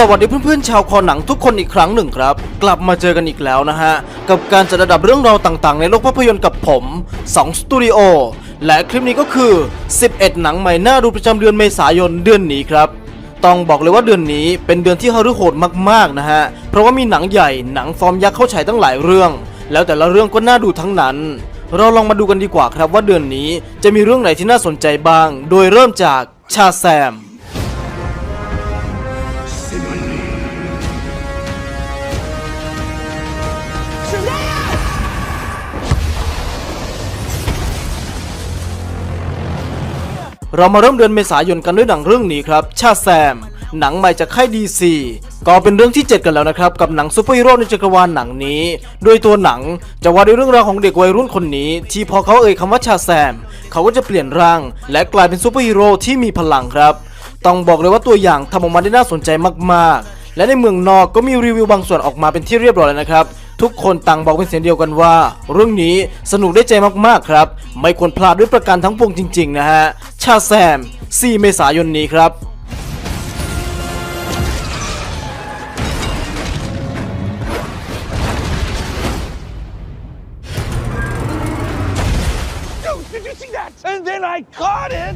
สวัสดีเพื่อนๆชาวคอหนังทุกคนอีกครั้งหนึ่งครับ กลับมาเจอกันอีกแล้วนะฮะ กับการจัดระดับเรื่องราวต่างๆ ในโลกภาพยนตร์กับผม 2 สตูดิโอ และคลิปนี้ก็คือ 11 หนังใหม่น่าดูประจำเดือนเมษายนเดือนนี้ครับ ต้องบอกเลยว่าเดือนนี้เป็นเดือนที่ฮารุโหดมากๆนะฮะ เพราะว่ามีหนังใหญ่หนังฟอร์มยักษ์เข้าฉายตั้งหลายเรื่อง แล้วแต่ละเรื่องก็น่าดูทั้งนั้น เราลองมาดูกันดีกว่าครับว่าเดือนนี้จะมีเรื่องไหนที่น่าสนใจบ้าง โดยเริ่มจากชาแซม เรามาเริ่มเดือนเมษายนกันด้วยหนังเรื่องนี้ครับ ชาแซม หนังใหม่จากค่ายดีซีก็เป็นเรื่องที่ 7 กันแล้วนะครับ กับหนังซูเปอร์ฮีโร่ในจักรวาลหนังนี้ โดยตัวหนังจะว่าด้วยเรื่องราวของเด็กวัยรุ่นคนนี้ ที่พอเขาเอ่ยคำว่าชาแซม เขาก็จะเปลี่ยนร่าง และกลายเป็นซูเปอร์ฮีโร่ที่มีพลังครับ ต้องบอกเลยว่าตัวอย่างทำออกมาได้น่าสนใจมากๆ และในเมืองนอกก็มีรีวิวบางส่วนออกมาเป็นที่เรียบร้อยแล้วนะครับทุกคนต่างบอกเป็นเสียงเดียวกันว่า เรื่องนี้สนุกได้ใจมากๆครับ ไม่ควรพลาดด้วยประการทั้งปวงจริง ๆ นะฮะาแซม 4 เมษายนนี้ครับ Dude, did you see that? And then I caught it.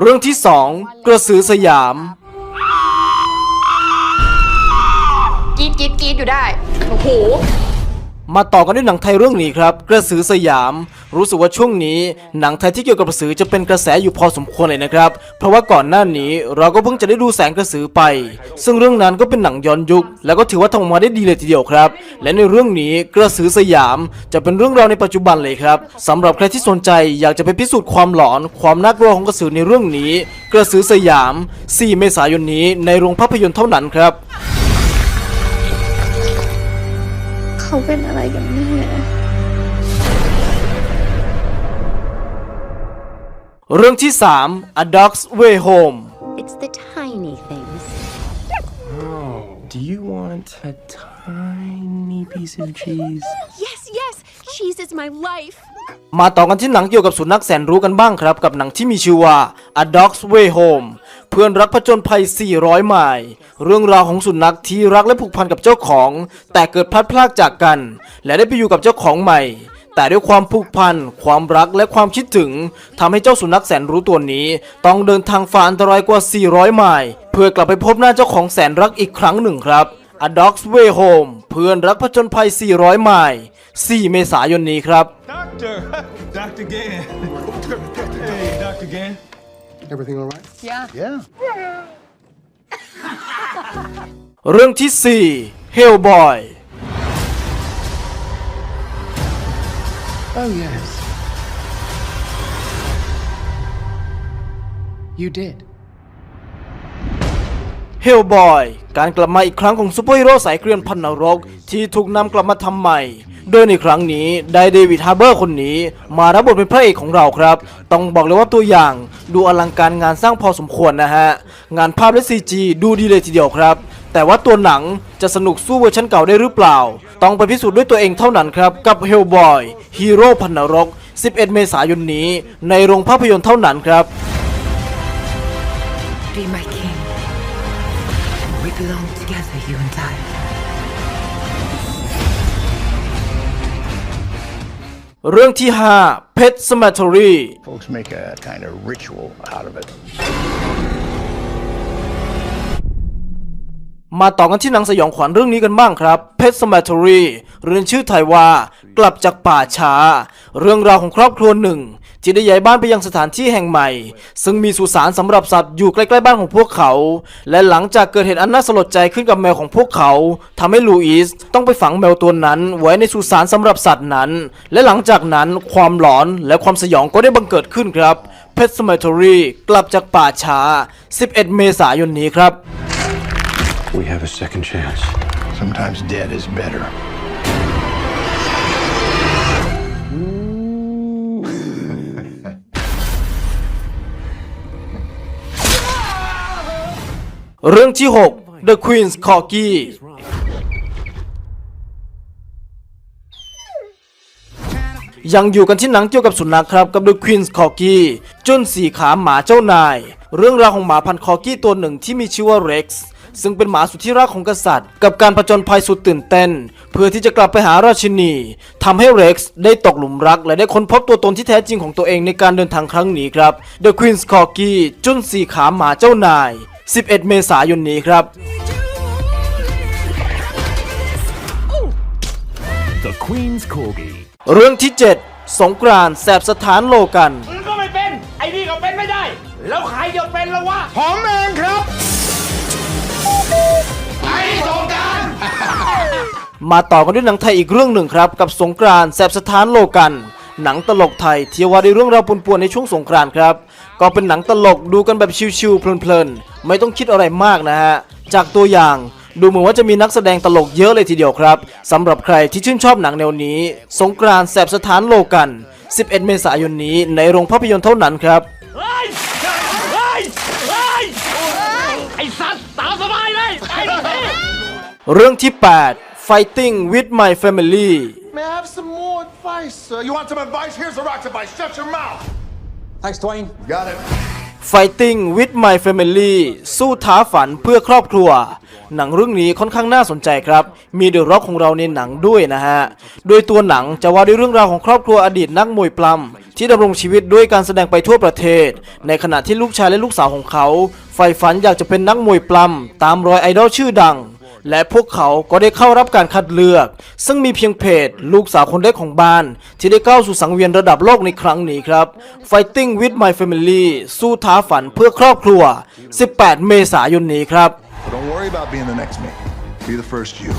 เรื่องที่ 2 กระสือสยาม กรีดกรีดกรีดอยู่ได้ โอ้โห มาต่อกันด้วยหนังไทยเรื่องนี้ครับกระสือสยาม รู้สึกว่าช่วงนี้ หนังไทยที่เกี่ยวกับกระสือจะเป็นกระแสอยู่พอสมควรเลยนะครับ เพราะว่าก่อนหน้านี้เราก็เพิ่งจะได้ดูแสงกระสือไป ซึ่งเรื่องนั้นก็เป็นหนังย้อนยุค แล้วก็ถือว่าทำออกมาได้ดีเลยทีเดียวครับ และในเรื่องนี้กระสือสยามจะเป็นเรื่องราวในปัจจุบันเลยครับสำหรับใครที่สนใจอยากจะไปพิสูจน์ความหลอน ความน่ากลัวของกระสือในเรื่องนี้ กระสือสยาม 4 เมษายนนี้ในโรงภาพยนตร์เท่านั้นครับ เขาเป็นอะไรกันแน่เรื่องที่ 3 A Dog's Way Home It's the tiny things. Do you want a tiny piece of cheese? Yes, yes, cheese is my life. มาต่อกันที่หนังเกี่ยวกับสุนัขแสนรู้กันบ้างครับ กับหนังที่มีชื่อว่า A Dog's Way Home เพื่อนรักผจญภัย 400 ไมล์เรื่องราวของสุนัขที่รักและผูกพันกับเจ้าของ แต่เกิดพลัดพรากจากกัน และได้ไปอยู่กับเจ้าของใหม่ แต่ด้วยความผูกพัน ความรักและความคิดถึงทำให้เจ้าสุนัขแสนรู้ตัวนี้ ต้องเดินทางฝ่าอันตรายกว่า 400 ไมล์เพื่อกลับไปพบหน้าเจ้าของแสนรักอีกครั้งหนึ่งครับ A Dog's Way Home เพื่อนรักผจญภัย 400 ไมล์ 4 เมษายนนี้ครับ Doctor. Dr. Gann. hey, Dr. Gann. Everything all right? Yeah. เรื่องที่ 4 Hellboy Oh, yes. You did. Hellboy การกลับมาอีกครั้งของซูเปอร์ฮีโร่สายเกรียนพันนรก ที่ถูกนำกลับมาทำใหม่ โดยในครั้งนี้ได้เดวิดฮาร์เบอร์คนนี้ มารับบทเป็นพระเอกของเราครับ ต้องบอกเลยว่าตัวอย่างดูอลังการงานสร้างพอสมควรนะฮะ งานภาพและ CG ดูดีเลยทีเดียวครับ แต่ว่าตัวหนังจะสนุกสู้เวอร์ชันเก่าได้หรือเปล่า ต้องไปพิสูจน์ด้วยตัวเองเท่านั้นครับ กับ Hellboy ฮีโร่พันนรก 11 เมษายนนี้ ในโรงภาพยนตร์เท่านั้นครับ belong together, you and I. เรื่องที่ 5 Pet Cemetery Folks make a kind of ritual out of it. มาต่อกันที่หนังสยองขวัญเรื่องนี้กันบ้างครับ Pet Cemetery เรื่อชื่อไทยว่า กลับจากป่าช้า เรื่องราวของครอบครัวหนึ่งที่ได้ย้ายบ้านไปยังสถานที่แห่งใหม่ ซึ่งมีสุสานสำหรับสัตว์อยู่ใกล้ๆบ้านของพวกเขา และหลังจากเกิดเหตุอันน่าสลดใจขึ้นกับแมวของพวกเขาทำให้ลูอิสต้องไปฝังแมวตัวนั้น ไว้ในสุสานสำหรับสัตว์นั้น และหลังจากนั้นความหลอนและความสยองก็ได้บังเกิดขึ้นครับ Pet Cemetery กลับจากป่าช้า 11 เมษายนนี้ครับ We have a second chance. Sometimes dead is better. เรื่องที่ 6 The Queen's Corgi ยังอยู่กันที่หนังเกี่ยวกับสุนัขครับกับ The Queen's Corgi จุนสีขาหมาเจ้านาย เรื่องราวของหมาพันธุ์คอกี้ตัวหนึ่งที่มีชื่อว่าเร็ก ซ์ซึ่งเป็นหมาสุดที่รักของกษัตริย์ กับการผจญภัยสุดตื่นเต้น เพื่อที่จะกลับไปหาราชินีทำให้เร็กซ์ได้ตกหลุมรัก และได้ค้นพบตัวตนที่แท้จริงของตัวเองในการเดินทางครั้งนี้ครับ The Queen's Corgi จุนสีขาหมาเจ้านาย 11 เมษายนนี้ครับ The Queen's Corgi. เรื่องที่ 7 สงกรานต์แสบสถานโลกัน ก็ไม่เป็น ไอ้นี่ก็เป็นไม่ได้ แล้วใครจะเป็นละวะ ผมเองครับ มาต่อกันด้วยหนังไทยอีกเรื่องหนึ่งครับ กับสงกรานต์แสบสถานโลกัน หนังตลกไทยที่ว่าในเรื่องราวป่วนๆในช่วงสงกรานต์ครับ ก็เป็นหนังตลกดูกันแบบชิวๆเพลินๆ ไม่ต้องคิดอะไรมากนะฮะ จากตัวอย่างดูเหมือนว่าจะมีนักแสดงตลกเยอะเลยทีเดียวครับสำหรับใครที่ชื่นชอบหนังแนวนี้ สงกรานต์แสบสถานโลกัน 11 เมษายนนี้ในโรงภาพยนตร์เท่านั้นครับเฮ้ยเฮ้ยเฮ้ยไอ้สัตว์ตามสบายเลยไปดิเรื่องที่ 8 Fighting with my family May I have some more advice, sir? You want some advice? Here's the rock's advice. Shut your mouth. Thanks, Dwayne. Got it. Fighting with my family สู้ท้าฝันเพื่อครอบครัว หนังเรื่องนี้ค่อนข้างน่าสนใจครับ มีเดอะร็อกของเราในหนังด้วยนะฮะ โดยตัวหนังจะว่าด้วยเรื่องราวของครอบครัวอดีตนักมวยปล้ำที่ดำรงชีวิตด้วยการแสดงไปทั่วประเทศ ในขณะที่ลูกชายและลูกสาวของเขาใฝ่ฝันอยากจะเป็นนักมวยปล้ำตามรอยไอดอลชื่อดัง และพวกเขาก็ได้เข้ารับการคัดเลือก ซึ่งมีเพียงเพจลูกสาวคนเล็กของบ้าน ที่ได้ก้าวสู่สังเวียนระดับโลกในครั้งนี้ครับ Fighting with my family สู้ท้าฝันเพื่อครอบครัว 18 เมษายนนี้ครับ But don't worry about being the next me. Be the first you.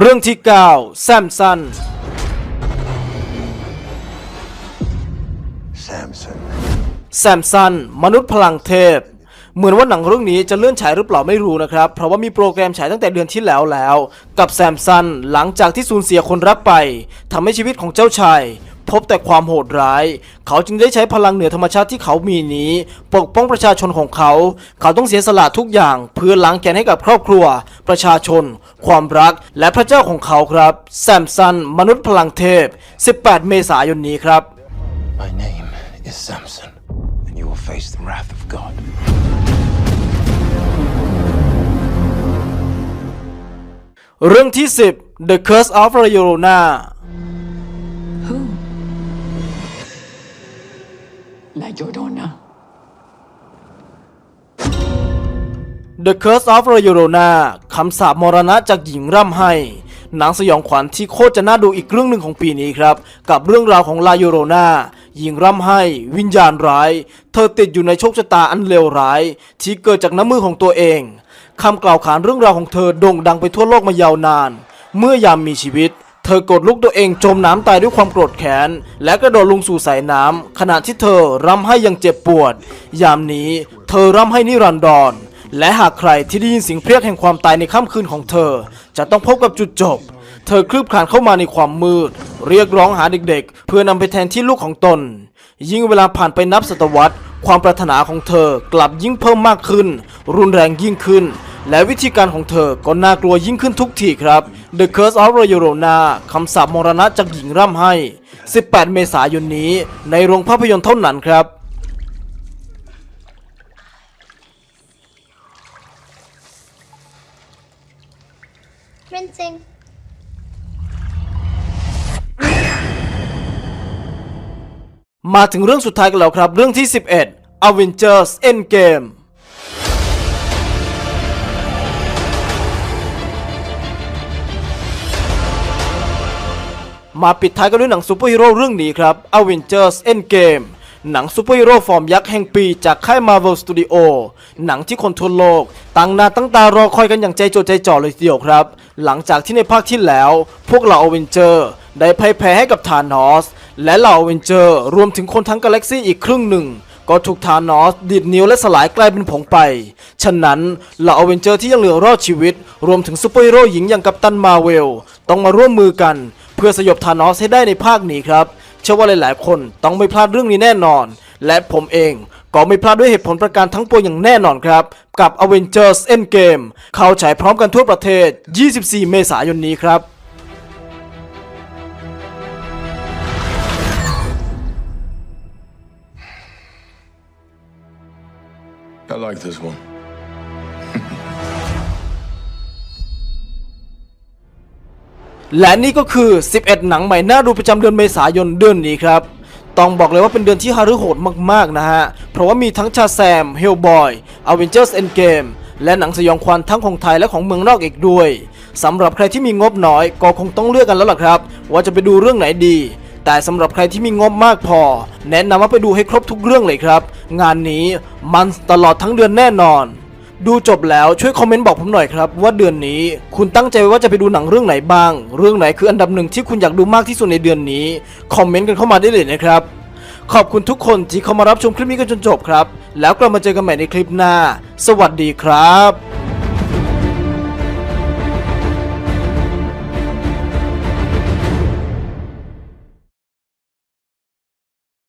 เรื่องที่ 9 แซมสัน Samson. แซมสัน มนุษย์พลังเทพ เหมือนว่าหนังเรื่องนี้จะเลื่อนฉายหรือเปล่าไม่รู้นะครับ เพราะว่ามีโปรแกรมฉายตั้งแต่เดือนที่แล้วแล้ว กับแซมสันหลังจากที่สูญเสียคนรักไปทำให้ชีวิตของเจ้าชายพบแต่ความโหดร้าย เขาจึงได้ใช้พลังเหนือธรรมชาติที่เขามีนี้ ปกป้องประชาชนของเขา เขาต้องเสียสละทุกอย่าง เพื่อล้างแค้นให้กับครอบครัว ประชาชน ความรัก และพระเจ้าของเขาครับ แซมสัน มนุษย์พลังเทพ 18 เมษายนนี้ครับ My name is Samson, you will face the wrath of God. เรื่องที่ 10 The Curse of La Llorona La Llorona. The Curse of La Llorona คำสาปมรณะจากหญิงร่ำไห้หนังสยองขวัญที่โคตรจะน่าดูอีกเรื่องหนึ่งของปีนี้ครับ กับเรื่องราวของลาโยโรนา หญิงร่ำไห้ วิญญาณร้าย เธอติดอยู่ในโชคชะตาอันเลวร้าย ที่เกิดจากน้ำมือของตัวเองคำกล่าวขานเรื่องราวของเธอโด่งดังไปทั่วโลกมายาวนาน เมื่อยามมีชีวิต เธอกดลุกตัวเองจมน้ำตายด้วยความโกรธแค้น และกระโดดลงสู่สายน้ำขณะที่เธอร่ำไห้อยังเจ็บปวด ยามนี้เธอร่ำไห้นิรันดรและหากใครที่ได้ยินเสียงเพรียกแห่งความตายในค่ำคืนของเธอ จะต้องพบกับจุดจบ เธอคลืบคลานเข้ามาในความมืด เรียกร้องหาเด็กๆ เพื่อนำไปแทนที่ลูกของตน ยิ่งเวลาผ่านไปนับศตวรรษ ความปรารถนาของเธอกลับยิ่งเพิ่มมากขึ้น รุนแรงยิ่งขึ้น และวิธีการของเธอก็น่ากลัวยิ่งขึ้นทุกทีครับ The Curse of La Llorona คำสาปมรณะจากหญิงร่ำไห้ 18 เมษายนนี้ ในโรงภาพยนตร์เท่านั้นครับ Rinsing. มาถึงเรื่องสุดท้ายกันแล้วครับ เรื่องที่ 11 Avengers Endgame มาปิดท้ายกันด้วยหนังซูเปอร์ฮีโร่เรื่องนี้ครับ Avengers Endgame หนังซูเปอร์ฮีโร่ฟอร์มยักษ์แห่งปีจากค่าย Marvel Studio หนังที่คนทั่วโลกตั้งหน้าตั้งตารอคอยกันอย่างใจจดใจจ่อเลยทีเดียวครับ หลังจากที่ในภาคที่แล้ว พวกเหล่าอเวนเจอร์ได้พ่ายแพ้ให้กับธานอส และเหล่าอเวนเจอร์รวมถึงคนทั้งกาแล็กซี่อีกครึ่งหนึ่ง ก็ถูกธานอสดีดนิ้วและสลายกลายเป็นผงไป ฉะนั้นเหล่าอเวนเจอร์ที่ยังเหลือรอดชีวิต รวมถึงซูเปอร์ฮีโร่หญิงอย่างกัปตันมาเวล ต้องมาร่วมมือกัน เพื่อสยบธานอสให้ได้ในภาคนี้ครับ เชื่อว่าหลายๆ คนต้องไม่พลาดเรื่องนี้แน่นอน และผมเองก็ไม่พลาดด้วยเหตุผลประการทั้งปวงอย่างแน่นอนครับ กับ Avengers Endgame เข้าฉายพร้อมกันทั่วประเทศ 24 เมษายนนี้ครับ like this one. และนี่ก็คือ 11 หนังใหม่น่าดูประจำเดือนเมษายนเดือนนี้ครับ ต้องบอกเลยว่าเป็นเดือนที่ฮารุโหดมากๆนะฮะ เพราะว่ามีทั้งชาแซม เฮลบอย อเวนเจอร์สเอ็นเกมและหนังสยองขวัญทั้งของไทยและของเมืองนอกอีกด้วย สำหรับใครที่มีงบน้อยก็คงต้องเลือกกันแล้วล่ะครับ ว่าจะไปดูเรื่องไหนดี แต่สำหรับใครที่มีงบมากพอ แนะนำว่าไปดูให้ครบทุกเรื่องเลยครับ งานนี้มันตลอดทั้งเดือนแน่นอน ดูจบแล้วช่วยคอมเมนต์บอกผมหน่อยครับ ว่าเดือนนี้คุณตั้งใจไว้ว่าจะไปดูหนังเรื่องไหนบ้าง เรื่องไหนคืออันดับหนึ่งที่คุณอยากดูมากที่สุดในเดือนนี้คอมเมนต์กันเข้ามาได้เลยนะครับขอบคุณทุกคนที่เข้ามารับชมคลิปนี้กันจนจบครับ แล้วกลับมาเจอกันใหม่ในคลิปหน้า สวัสดีครับ